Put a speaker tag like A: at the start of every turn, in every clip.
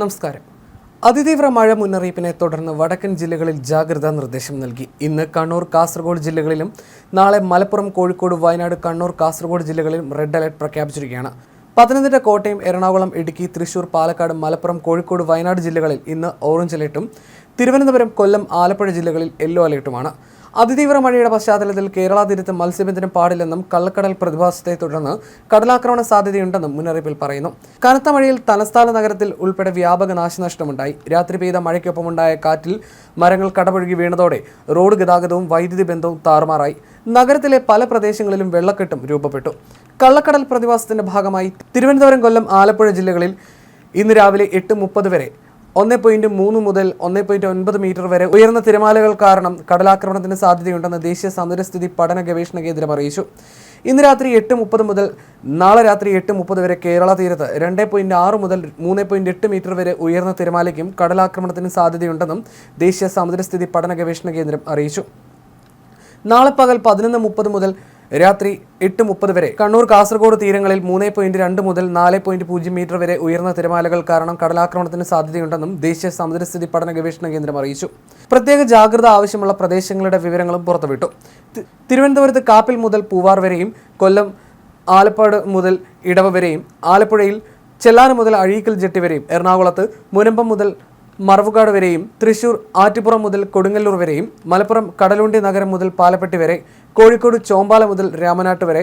A: നമസ്കാരം. അതിതീവ്ര മഴ മുന്നറിയിപ്പിനെ തുടർന്ന് വടക്കൻ ജില്ലകളിൽ ജാഗ്രതാ നിർദ്ദേശം നൽകി. ഇന്ന് കണ്ണൂർ കാസർഗോഡ് ജില്ലകളിലും നാളെ മലപ്പുറം കോഴിക്കോട് വയനാട് കണ്ണൂർ കാസർഗോഡ് ജില്ലകളിലും റെഡ് അലർട്ട് പ്രഖ്യാപിച്ചിരിക്കുകയാണ്. പത്തനംതിട്ട കോട്ടയം എറണാകുളം ഇടുക്കി തൃശൂർ പാലക്കാട് മലപ്പുറം കോഴിക്കോട് വയനാട് ജില്ലകളിൽ ഇന്ന് ഓറഞ്ച് അലേർട്ടും തിരുവനന്തപുരം കൊല്ലം ആലപ്പുഴ ജില്ലകളിൽ യെല്ലോ അലേർട്ടുമാണ്. അതിതീവ്ര മഴയുടെ പശ്ചാത്തലത്തിൽ കേരള തീരത്ത് മത്സ്യബന്ധനം പാടില്ലെന്നും കള്ളക്കടൽ പ്രതിഭാസത്തെ തുടർന്ന് കടലാക്രമണ സാധ്യതയുണ്ടെന്നും മുന്നറിയിപ്പിൽ പറയുന്നു. കനത്ത മഴയിൽ തലസ്ഥാന നഗരത്തിൽ ഉൾപ്പെടെ വ്യാപക നാശനഷ്ടമുണ്ടായി. രാത്രി പെയ്ത മഴയ്ക്കൊപ്പമുണ്ടായ കാറ്റിൽ മരങ്ങൾ കടപുഴകി വീണതോടെ റോഡ് ഗതാഗതവും വൈദ്യുതി ബന്ധവും താറുമാറായി. നഗരത്തിലെ പല പ്രദേശങ്ങളിലും വെള്ളക്കെട്ടും രൂപപ്പെട്ടു. കള്ളക്കടൽ പ്രതിഭാസത്തിന്റെ ഭാഗമായി തിരുവനന്തപുരം കൊല്ലം ആലപ്പുഴ ജില്ലകളിൽ ഇന്ന് രാവിലെ എട്ട് മുപ്പത് വരെ ഒന്ന് പോയിന്റ് മൂന്ന് മുതൽ ഒന്ന് പോയിന്റ് ഒൻപത് മീറ്റർ വരെ ഉയർന്ന തിരമാലകൾ കാരണം കടലാക്രമണത്തിന് സാധ്യതയുണ്ടെന്ന് ദേശീയ സമുദ്രസ്ഥിതി പഠന ഗവേഷണ കേന്ദ്രം അറിയിച്ചു. ഇന്ന് രാത്രി എട്ട് മുപ്പത് മുതൽ നാളെ രാത്രി എട്ട് മുപ്പത് വരെ കേരള തീരത്ത് രണ്ട് പോയിന്റ് ആറ് മുതൽ മൂന്ന് പോയിന്റ് എട്ട് മീറ്റർ വരെ ഉയർന്ന തിരമാലയ്ക്കും കടലാക്രമണത്തിന് സാധ്യതയുണ്ടെന്നും ദേശീയ സമുദ്രസ്ഥിതി പഠന ഗവേഷണ കേന്ദ്രം അറിയിച്ചു. നാളെ പകൽ പതിനൊന്ന് മുപ്പത് മുതൽ രാത്രി എട്ട് മുപ്പത് വരെ. കണ്ണൂർ കാസർഗോഡ് തീരങ്ങളിൽ മൂന്ന് പോയിന്റ് രണ്ട് മുതൽ നാല് പോയിന്റ് പൂജ്യം മീറ്റർ വരെ ഉയർന്ന തിരമാലകൾ കാരണം കടലാക്രമണത്തിന് സാധ്യതയുണ്ടെന്നും ദേശീയ സമുദ്രസ്ഥിതി പഠന ഗവേഷണ കേന്ദ്രം അറിയിച്ചു. പ്രത്യേക ജാഗ്രത ആവശ്യമുള്ള പ്രദേശങ്ങളുടെ വിവരങ്ങളും പുറത്തുവിട്ടു. തിരുവനന്തപുരത്ത് കാപ്പിൽ മുതൽ പൂവാർ വരെയും കൊല്ലം ആലപ്പാട് മുതൽ ഇടവ വരെയും ആലപ്പുഴയിൽ ചെല്ലാനം മുതൽ അഴീക്കൽ ജെട്ടി വരെയും എറണാകുളത്ത് മുനമ്പം മുതൽ മറവുകാട് വരെയും തൃശൂർ ആറ്റുപുറം മുതൽ കൊടുങ്ങല്ലൂർ വരെയും മലപ്പുറം കടലുണ്ടി നഗരം മുതൽ പാലപ്പെട്ടി വരെ കോഴിക്കോട് ചോമ്പാല മുതൽ രാമനാട്ട് വരെ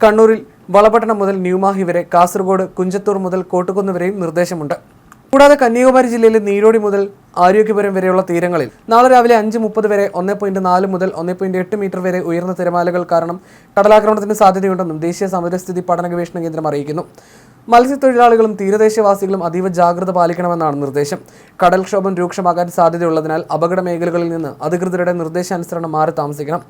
A: കണ്ണൂരിൽ വളപട്ടണം മുതൽ ന്യൂമാഹി വരെ കാസർഗോഡ് കുഞ്ചത്തൂർ മുതൽ കോട്ടുകുന്ന് വരെയും നിർദ്ദേശമുണ്ട്. കൂടാതെ കന്യാകുമാരി ജില്ലയിലെ നീരോടി മുതൽ ആരോഗ്യപുരം വരെയുള്ള തീരങ്ങളിൽ നാളെ രാവിലെ അഞ്ച് മുപ്പത് വരെ ഒന്ന് പോയിന്റ് നാല് മുതൽ ഒന്ന് പോയിന്റ് എട്ട് മീറ്റർ വരെ ഉയർന്ന തിരമാലകൾ കാരണം കടലാക്രമണത്തിന് സാധ്യതയുണ്ടെന്നും ദേശീയ സമുദ്രസ്ഥിതി പഠന ഗവേഷണ കേന്ദ്രം അറിയിക്കുന്നു. മത്സ്യത്തൊഴിലാളികളും തീരദേശവാസികളും അതീവ ജാഗ്രത പാലിക്കണമെന്നാണ് നിർദ്ദേശം. കടൽക്ഷോഭം രൂക്ഷമാകാൻ സാധ്യതയുള്ളതിനാൽ അപകട മേഖലകളിൽ നിന്ന് അധികൃതരുടെ നിർദ്ദേശാനുസരണം മാറി താമസിക്കണം.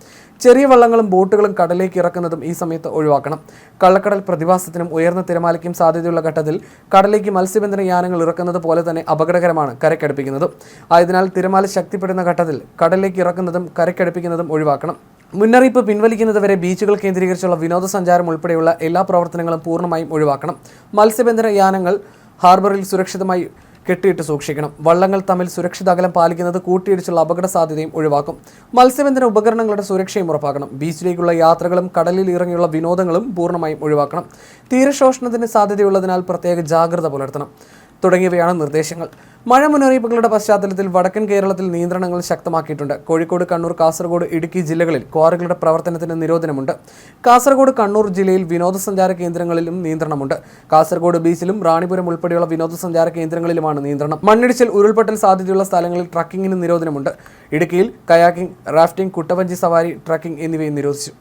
A: ചെറിയ വള്ളങ്ങളും ബോട്ടുകളും കടലിലേക്ക് ഇറക്കുന്നതും ഈ സമയത്ത് ഒഴിവാക്കണം. കള്ളക്കടൽ പ്രതിഭാസത്തിനും ഉയർന്ന തിരമാലയ്ക്കും സാധ്യതയുള്ള ഘട്ടത്തിൽ കടലിലേക്ക് മത്സ്യബന്ധന യാനങ്ങൾ ഇറക്കുന്നത് പോലെ തന്നെ അപകടകരമാണ് കരക്കടുപ്പിക്കുന്നതും. ആയതിനാൽ തിരമാല ശക്തിപ്പെടുന്ന ഘട്ടത്തിൽ കടലിലേക്ക് ഇറക്കുന്നതും കരക്കടുപ്പിക്കുന്നതും ഒഴിവാക്കണം. മുന്നറിയിപ്പ് പിൻവലിക്കുന്നത് വരെ ബീച്ചുകൾ കേന്ദ്രീകരിച്ചുള്ള വിനോദസഞ്ചാരം ഉൾപ്പെടെയുള്ള എല്ലാ പ്രവർത്തനങ്ങളും പൂർണമായും ഒഴിവാക്കണം. മത്സ്യബന്ധന യാനങ്ങൾ ഹാർബറിൽ സുരക്ഷിതമായി കെട്ടിയിട്ട് സൂക്ഷിക്കണം. വള്ളങ്ങൾ തമ്മിൽ സുരക്ഷിത അകലം പാലിക്കുന്നത് കൂട്ടിയിടിച്ചുള്ള അപകട സാധ്യതയും ഒഴിവാക്കും. മത്സ്യബന്ധന ഉപകരണങ്ങളുടെ സുരക്ഷയും ഉറപ്പാക്കണം. ബീച്ചിലേക്കുള്ള യാത്രകളും കടലിൽ ഇറങ്ങിയുള്ള വിനോദങ്ങളും പൂർണമായും ഒഴിവാക്കണം. തീരശോഷണത്തിന് സാധ്യതയുള്ളതിനാൽ പ്രത്യേക ജാഗ്രത പുലർത്തണം. തുടങ്ങിയവയാണ് നിർദ്ദേശങ്ങൾ. മഴ മുന്നറിയിപ്പുകളുടെ പശ്ചാത്തലത്തിൽ വടക്കൻ കേരളത്തിൽ നിയന്ത്രണങ്ങൾ ശക്തമാക്കിയിട്ടുണ്ട്. കോഴിക്കോട് കണ്ണൂർ കാസർഗോഡ് ഇടുക്കി ജില്ലകളിൽ ക്വാറികളുടെ പ്രവർത്തനത്തിന് നിരോധനമുണ്ട്. കാസർഗോഡ് കണ്ണൂർ ജില്ലയിൽ വിനോദസഞ്ചാര കേന്ദ്രങ്ങളിലും നിയന്ത്രണമുണ്ട്. കാസർഗോഡ് ബീച്ചിലും റാണിപുരം ഉൾപ്പെടെയുള്ള വിനോദസഞ്ചാര കേന്ദ്രങ്ങളിലുമാണ് നിയന്ത്രണം. മണ്ണിടിച്ചിൽ ഉരുൾപൊട്ടൽ സാധ്യതയുള്ള സ്ഥലങ്ങളിൽ ട്രക്കിങ്ങിന് നിരോധനമുണ്ട്. ഇടുക്കിയിൽ കയാക്കിംഗ് റാഫ്റ്റിംഗ് കുട്ടവഞ്ചി സവാരി ട്രക്കിംഗ് എന്നിവയും നിരോധിച്ചു.